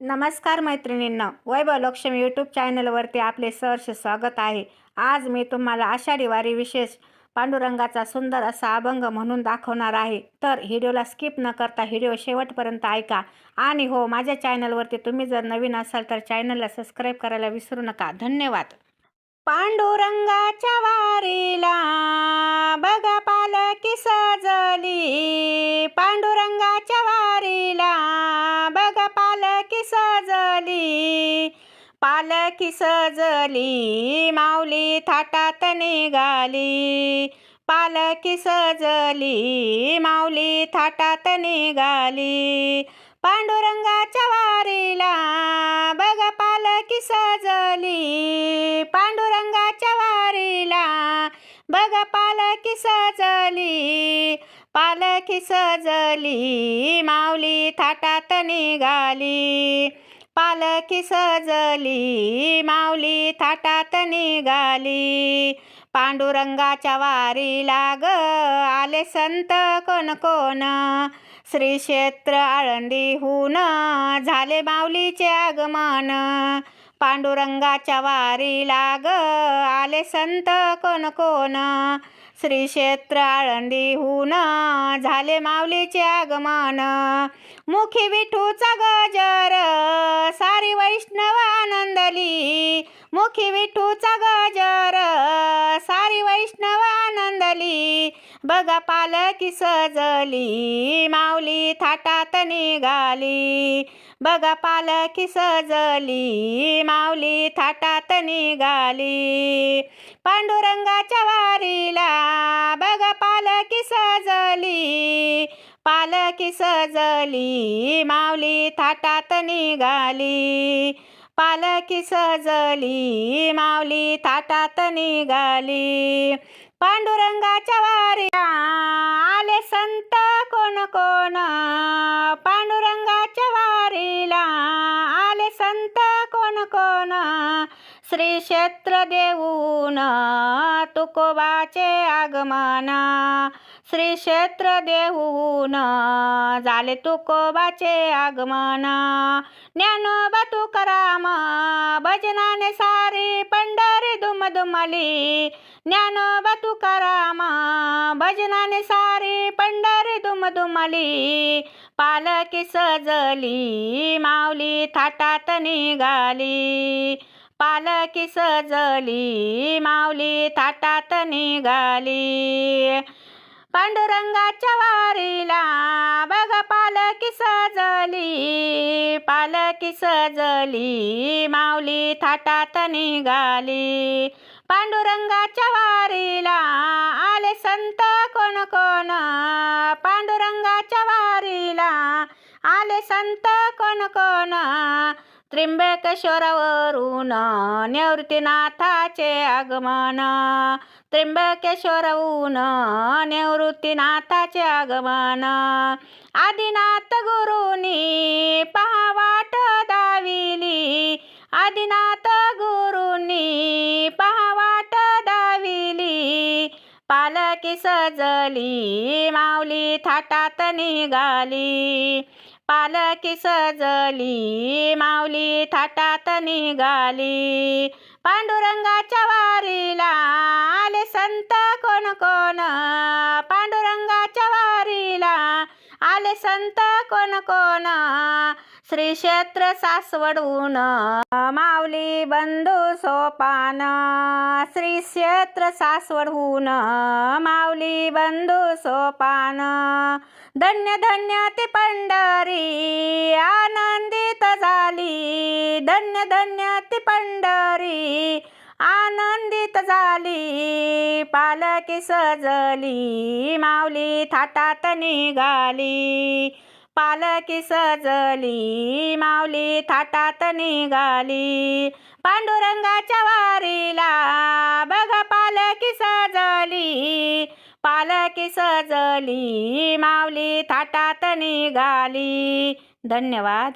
नमस्कार मैत्रिणींना वैभव लक्ष्मी यूट्यूब चॅनलवरती आपले सहर्ष स्वागत आहे. आज मी तुम्हाला आषाढी वारी विशेष पांडुरंगाचा सुंदर असा अभंग म्हणून दाखवणार आहे. तर व्हिडिओला स्किप न करता व्हिडिओ शेवटपर्यंत ऐका. आणि हो माझ्या चॅनलवरती तुम्ही जर नवीन असाल तर चॅनलला सबस्क्राईब करायला विसरू नका. धन्यवाद. पांडुरंगाच्या वारीला बघा पालकी सजली. पांडु पालखी सजली माऊली थाटात निघाली. पालखी सजली माऊली थाटात निघाली. पांडुरंगाच्या वारीला बघा पालखी सजली. पांडुरंगाच्या वारीला बघा पालखी सजली. पालखी सजली माऊली थाटात निघाली. पालखी सजली माऊली थाटात निघाली. पांडुरंगाच्या वारीला ग आले संत कोण कोण. श्री क्षेत्र आळंदीहून झाले माऊलीचे आगमन. पांडुरंगाच्या वारीला ग आले संत कोण कोण. श्री क्षेत्र आळंदीहून झाले माऊलीचे आगमन. मुखी विठूचा ग मुखी विठूचा गजर सारी वैष्णव आनंदली. बघा पालकी सजली माऊली थाटात निघाली. बघा पालखी सजली माऊली थाटात निघाली. पांडुरंगाच्या वारीला बघा पालखी सजली. पालखी सजली माऊली थाटात निघाली. पालखी सजली माऊली थाटात निघाली. पांडुरंगाच्या वारीला आले संत कोण कोण? पांडुरंगाच्या वारीला आले संत कोण कोण? श्री क्षेत्र देऊन तुकोबाचे आगमन. श्री क्षेत्र देऊन झाले तुकोबाचे आगमन. ज्ञानोबा तुकाराम भजनाने सारी पंढरी दुमदुमली. ज्ञानोबा तुकारामा भजनाने सारी पंढरी दुमदुमली. पालकी सजली माऊली थाटात निघाली. पालकी सजली माऊली थाटात निघाली. पांडुरंगाच्या वारीला बघा पालकी सजली. पालकी सजली माऊली थाटात निघाली. पांडुरंगाच्या वारीला आले संत कोण कोण? पांडुरंगाच्या वारीला आले संत कोण कोण? त्र्यंबकेश्वरावरून निवृत्तीनाथाचे आगमन. त्र्यंबकेश्वरहून निवृत्तीनाथाचे आगमन. आदिनाथ गुरुनी पहा वाट दाविली. आदिनाथ गुरुनी पहा वाट दाविली. पालकी सजली माऊली थाटात निघाली. पालकी सजली माऊली थाटात निघाली. पांडुरंगाच्या वारीला आले संत कोण कोण? पांडुरंगाच्या वारीला आले संत कोण कोण? श्री क्षेत्र सासवडून माऊली बंधू सोपान. श्री क्षेत्र सासवडून माऊली बंधू सोपान. धन्य धन्य ती पंढरी आनंदित झाली. धन्य धन्य ती पंढरी आनंदित झाली. पालकी सजली माऊली थाटात निघाली. पालकी सजली माऊली थाटात निघाली. पांडुरंगाच्या वारीला बघा पालकी सजली. पालकी सजली माऊली थाटात निघाली. धन्यवाद.